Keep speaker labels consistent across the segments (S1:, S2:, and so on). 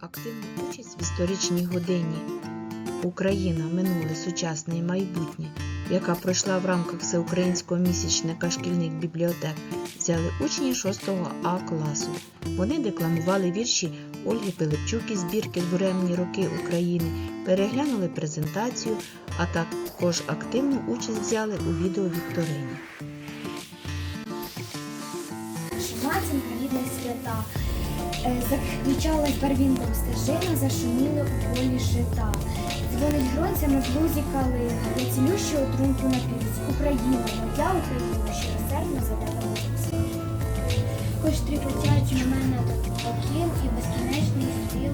S1: Активну участь в історичній годині. Україна, минуле, сучасне і майбутнє, яка пройшла в рамках всеукраїнського місячника шкільних бібліотек, взяли учні 6 А класу. Вони декламували вірші Ольги Пилипчук із збірки Буремні роки України, переглянули презентацію, а також активну участь взяли у відеовікторині.
S2: Матінка рідна свята, Е, заквічалась барвінком стежина, зашуміли у полі жита. Дзвонить гронцями в я отрунки на напівсь. Україна, моя Україна, щиросердно за тебе молюсь. Хоч тріпотять на мене окіл і безкінечний стріл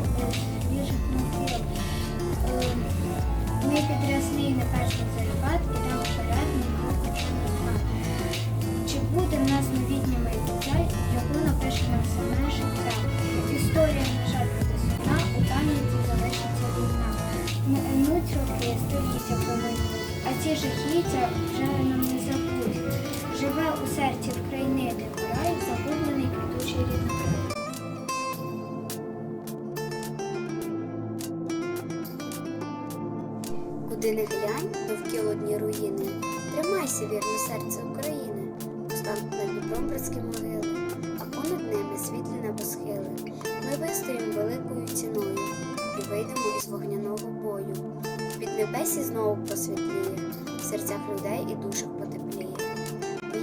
S2: у серці в країни, де край, загублений квітучий рідний край.
S3: Куди не глянь, довкіл одні руїни. Тримайся, вірно серце України. Постануть над Дніпром братські могили, а понад ними світлі небосхили. Ми вистоїмо великою ціною і вийдемо із вогняного бою. Під небесі знову просвітліє, в серцях людей і душах потепліє.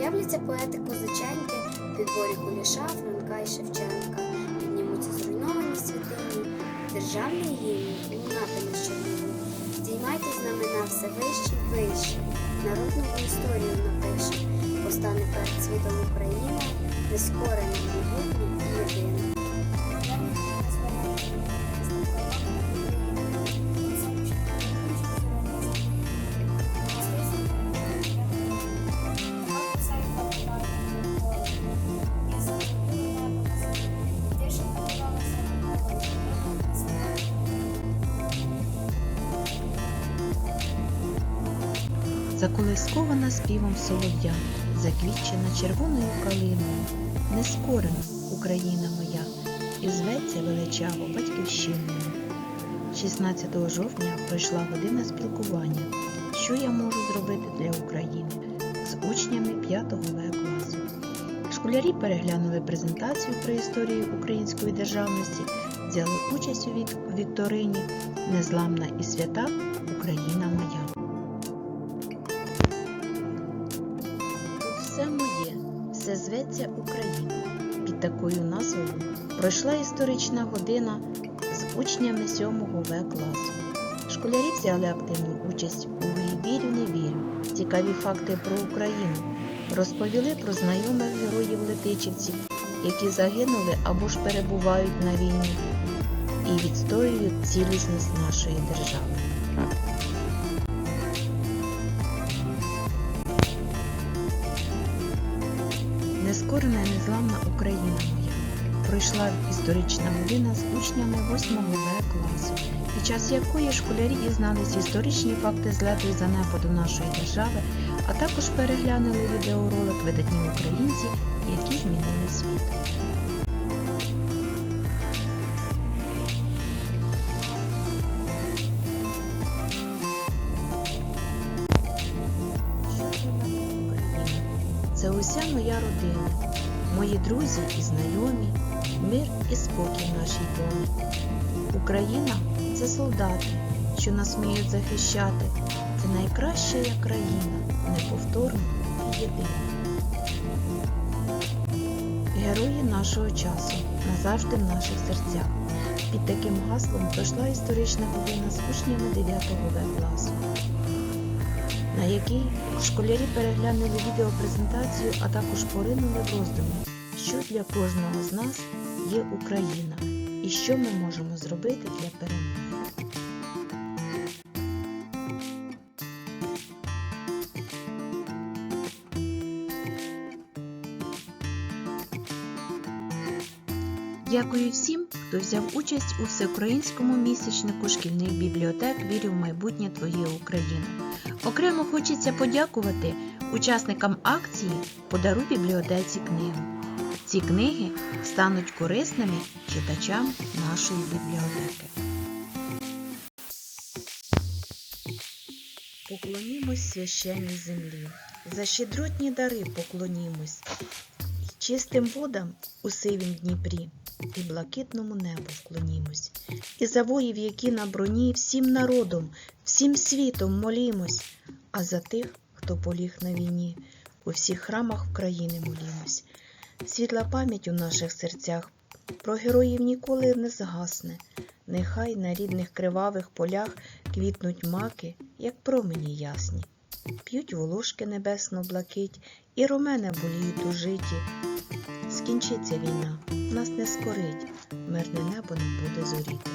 S3: Появляться поети козаченьки, підборі Куліша, Франка і Шевченка. Піднімуться зруйновані святині, державний гімн лунатиме щодня. Здіймайте знамена все вище і вище, народну історію напише, постане перед світом Україна, нескорена, майбутнє і єдина.
S1: Заколискована співом солов'я, заквітчена червоною калиною, нескорена Україна моя, і зветься величаво батьківщиною. 16 жовтня пройшла година спілкування. Що я можу зробити для України з учнями 5 В класу. Школярі переглянули презентацію про історію української державності, взяли участь у вік- вікторині Незламна і свята Україна моя. Зветься Україна. Під такою назвою пройшла історична година з учнями 7 В класу. Школярі взяли активну участь у Вірю, не вірю. Цікаві факти про Україну. Розповіли про знайомих героїв летичівців, які загинули або ж перебувають на війні і відстоюють цілісність нашої держави. Нескорена незламна Україна моя. Пройшла історична година з учнями 8 В класу, під час якої школярі дізналися історичні факти злету і занепаду нашої держави, а також переглянули відеоролик видатні українці, які змінили світ. Моя родина, мої друзі і знайомі, мир і спокій в нашій домі. Україна це солдати, що нас вміють захищати. Це найкраща країна, неповторна і єдина. Герої нашого часу назавжди в наших серцях. Під таким гаслом пройшла історична година з учнями 9 В класу на якій школярі переглянули відеопрезентацію, а також поринули роздуми, що для кожного з нас є Україна і що ми можемо зробити для перемоги. Дякую всім, хто взяв участь у всеукраїнському місячнику шкільних бібліотек Вірю в майбутнє Твоє Україна. Окремо хочеться подякувати учасникам акції Подаруй бібліотеці книгу. Ці книги стануть корисними читачам нашої бібліотеки. Поклонімось священній землі, за щедротні дари поклонімось, чистим водам у сивім Дніпрі, і блакитному небу вклонімось, і за воїв, які на броні, всім народом, всім світом молімось, а за тих, хто поліг на війні, у всіх храмах України молімось. Світла пам'ять у наших серцях про героїв ніколи не згасне. Нехай на рідних кривавих полях квітнуть маки, як промені ясні. П'ють волошки небесно блакить, і ромени боліють у житі. Скінчиться війна, нас не скорить, мирне небо не буде зоріти.